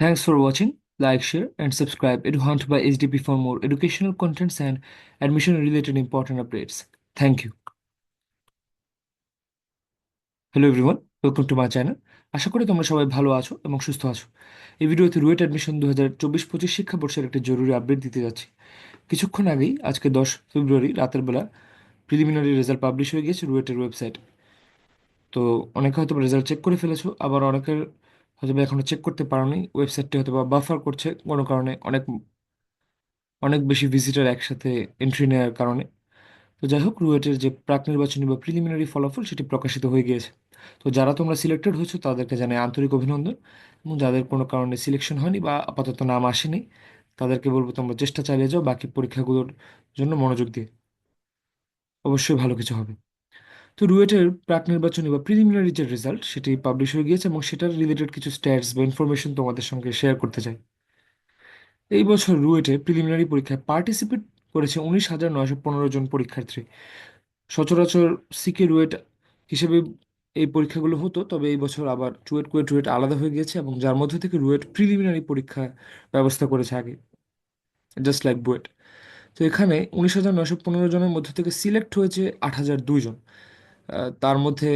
Thanks for watching. Like, share, and subscribe. EduHunt by HDP for more educational contents and admission related important updates. Thank you. Hello everyone welcome to my channel আশা করি তোমরা সবাই ভালো আছো এবং সুস্থ আছো এই ভিডিওতে রুয়েট অ্যাডমিশন দু হাজার চব্বিশ পঁচিশ শিক্ষাবর্ষের একটি জরুরি আপডেট দিতে যাচ্ছি কিছুক্ষণ আগেই আজকে দশ ফেব্রুয়ারি রাতের বেলা প্রিলিমিনারি রেজাল্ট পাবলিশ হয়ে গিয়েছে রুয়েটের ওয়েবসাইট তো অনেকে হয়তো রেজাল্ট চেক করে ফেলেছো আবার অনেকের হয়তো এখনও চেক করতে পারোনি। ওয়েবসাইটটি হয়তো বা বাফার করছে, কোনো কারণে অনেক অনেক বেশি ভিজিটার একসাথে এন্ট্রি নেওয়ার কারণে। তো যাই হোক, রুয়েটের যে প্রাক নির্বাচনী বা প্রিলিমিনারি ফলাফল সেটি প্রকাশিত হয়ে গিয়েছে। তো যারা তোমরা সিলেক্টেড হয়েছো, তাদেরকে জানাই আন্তরিক অভিনন্দন। এবং যাদের কোনো কারণে সিলেকশন হয়নি বা আপাতত নাম আসেনি, তাদেরকে বলব তোমরা চেষ্টা চালিয়ে যাও, বাকি পরীক্ষাগুলোর জন্য মনোযোগ দিয়ে। অবশ্যই ভালো কিছু হবে। তো রুয়েটের প্রাক নির্বাচনী বা প্রিলিমিনারি যে রেজাল্ট সেটি পাবলিশ হয়ে গিয়েছে এবং সেটার রিলেটেড কিছু স্ট্যাটস বা ইনফরমেশন তোমাদের সঙ্গে শেয়ার করতে চাই। এই বছর রুয়েটে প্রিলিমিনারি পরীক্ষায় পার্টিসিপেট করেছে উনিশ হাজার নয়শো পনেরো জন পরীক্ষার্থী। সচরাচর সিকে রুয়েট হিসেবে এই পরীক্ষাগুলো হতো তবে এই বছর আবার টুয়েট কুয়েট রুয়েট আলাদা হয়ে গিয়েছে এবং যার মধ্যে থেকে রুয়েট প্রিলিমিনারি পরীক্ষা ব্যবস্থা করেছে আগে জাস্ট লাইক বুয়েট তো এখানে উনিশ হাজার নয়শো পনেরো জনের মধ্যে থেকে সিলেক্ট হয়েছে আট হাজার দুই জন। আহ, তার মধ্যে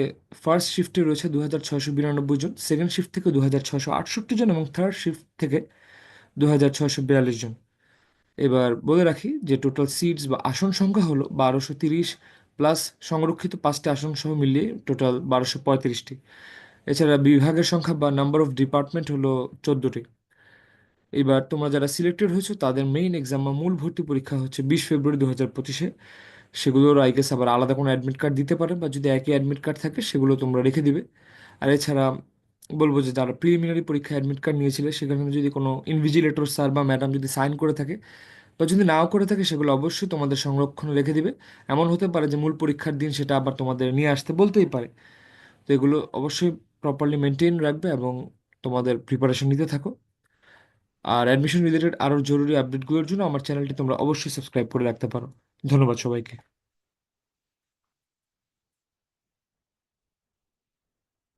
ফার্স্ট শিফটে রয়েছে দু হাজার ছয়শো বিরানব্বই জন সেকেন্ড শিফট থেকে দু হাজার ছয়শো আটষট্টি জন এবং থার্ড শিফট থেকে দু হাজার ছয়শো বিয়াল্লিশ জন। এবার বলে রাখি যে টোটাল সিটস বা আসন সংখ্যা হলো বারোশো তিরিশ প্লাস সংরক্ষিত পাঁচটি আসন সহ মিলিয়ে টোটাল বারোশো পঁয়ত্রিশটি। এছাড়া বিভাগের সংখ্যা বা নাম্বার অফ ডিপার্টমেন্ট হলো চোদ্দোটি। এবার তোমরা যারা সিলেক্টেড হয়েছো, তাদের মেইন এক্সাম বা মূল ভর্তি পরীক্ষা হচ্ছে বিশ ফেব্রুয়ারি দু হাজার পঁচিশে। সেগুলোর আই গেস আবার আলাদা কোনো অ্যাডমিট কার্ড দিতে পারে বা যদি একই অ্যাডমিট কার্ড থাকে, সেগুলো তোমরা রেখে দিবে। আর এছাড়া বলব যে যারা প্রিলিমিনারি পরীক্ষা অ্যাডমিট কার্ড নিয়েছিলে, সেখানে যদি কোনো ইনভিজিলেটর স্যার বা ম্যাডাম যদি সাইন করে থাকে বা যদি নাও করে থাকে, সেগুলো অবশ্যই তোমাদের সংরক্ষণে রেখে দিবে। এমন হতে পারে যে মূল পরীক্ষার দিন সেটা আবার তোমাদের নিয়ে আসতে বলতেই পারে। তো এগুলো অবশ্যই প্রপারলি মেনটেন রাখবে এবং তোমাদের প্রিপারেশন নিতে থাকো। আর অ্যাডমিশন রিলেটেড আরও জরুরি আপডেটগুলোর জন্য আমার চ্যানেলটি তোমরা অবশ্যই সাবস্ক্রাইব করে রাখতে পারো। ধন্যবাদ সবাইকে।